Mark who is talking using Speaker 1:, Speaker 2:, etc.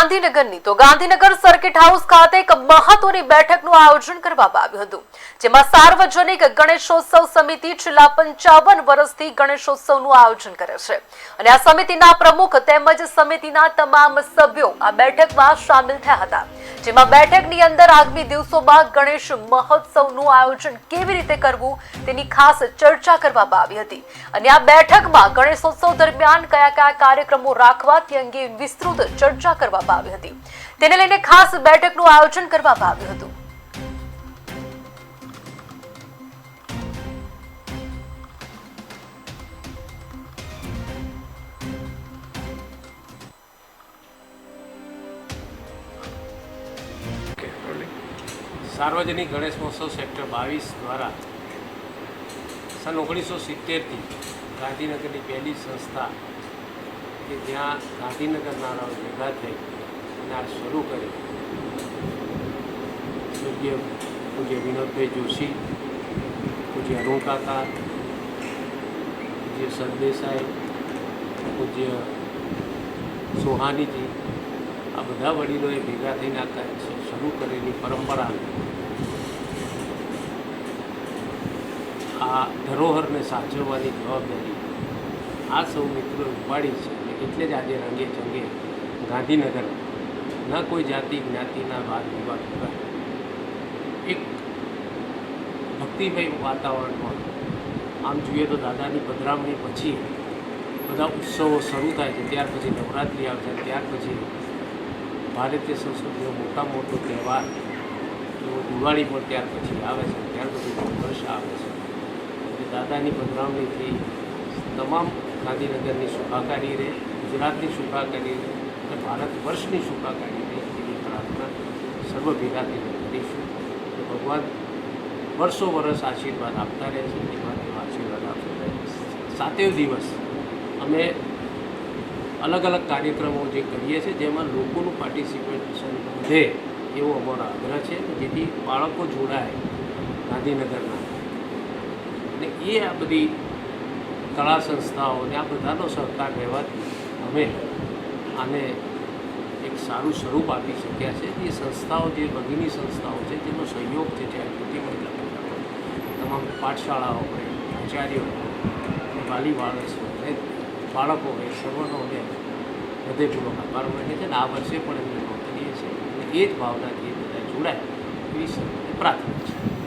Speaker 1: ગાંધીનગરની, તો Gandhinagar circuit house ખાતે એક મહત્વની બેઠકનું આયોજન કરવામાં આવ્યું હતું, જેમાં સાર્વજનિક ગણેશોત્સવ સમિતિ છેલ્લા પંચાવન વર્ષથી ગણેશોત્સવનું આયોજન કરે છે. અને આ સમિતિના પ્રમુખ તેમજ સમિતિના તમામ સભ્યો આ બેઠકમાં સામેલ થયા હતા. જેમાં બેઠકની અંદર આગામી દિવસોમાં ગણેશ મહોત્સવનું આયોજન કેવી રીતે કરવું તેની ખાસ ચર્ચા કરવામાં આવી હતી. અને આ બેઠકમાં ગણેશોત્સવ દરમિયાન કયા કયા કાર્યક્રમો રાખવા તે અંગે વિસ્તૃત ચર્ચા કરવામાં આવી હતી. તેને લઈને ખાસ બેઠકનું આયોજન કરવામાં આવ્યું હતું.
Speaker 2: સાર્વજનિક ગણેશ મહોત્સવ સેક્ટર બાવીસ દ્વારા સન ઓગણીસો સિત્તેરથી ગાંધીનગરની પહેલી સંસ્થા કે જ્યાં ગાંધીનગરના ભેગા થઈ અને આ શરૂ કરી. પૂજ્ય પૂજ્ય વિનોદભાઈ જોશી, પૂજ્ય અરુણ કાકા, પૂજ્ય સરદેસાઈ પૂજ્ય સોહાનીજી, આ બધા વડીલોએ ભેગા થઈને આ શરૂ કરેલી પરંપરા આ ધરોહરને સાચવવાની જવાબદારી આ સૌ મિત્રોએ ઉપાડી છે એટલે જ આજે રંગે ચંગે ગાંધીનગર ન કોઈ જાતિ જ્ઞાતિના વાદ વિવાદ વગર એક ભક્તિમય વાતાવરણમાં આમ જોઈએ તો દાદાની પધરામણી પછી બધા ઉત્સવો શરૂ થાય છે. ત્યાર પછી નવરાત્રિ આવે છે ત્યાર પછી ભારતીય સંસ્કૃતિનો મોટા મોટો તહેવાર દિવાળી પણ ત્યાર પછી આવે છે ત્યાર પછી વર્ષ આવે છે. દાદાની પધરામણીથી તમામ ગાંધીનગરની સુખાકારી રહે, ગુજરાતની સુખાકારી રહે અને ભારત વર્ષની સુખાકારી રહે એવી પ્રાર્થના સર્વ ભેગાથી કરીશું. કે ભગવાન વર્ષો વર્ષ આશીર્વાદ આપતા રહે છે એમાં તેવા આશીર્વાદ આપતા રહે. સાતેવ દિવસ અમે અલગ અલગ કાર્યક્રમો જે કરીએ છીએ, જેમાં લોકોનું પાર્ટિસિપેશન વધે એવો અમારો આગ્રહ છે. જેથી બાળકો જોડાય ગાંધીનગરના અને એ આ બધી કળા સંસ્થાઓને આ બધાનો સહકાર રહેવાથી અમે આને એક સારું સ્વરૂપ આપી શક્યા છે. એ સંસ્થાઓ જે ભગીની સંસ્થાઓ છે તેનો સહયોગ છે જ્યારે મોટી મહિલા તમામ પાઠશાળાઓ હોય, આચાર્યો વાલી બાળક હોય, બાળકો હોય, સર્વનો અમે હૃદયપૂર્વક આભાર માને છે અને આ વર્ષે પણ એમને નોંધનીય છે. અને એ જ ભાવનાથી બધા જોડાય એવી પ્રાર્થના છે.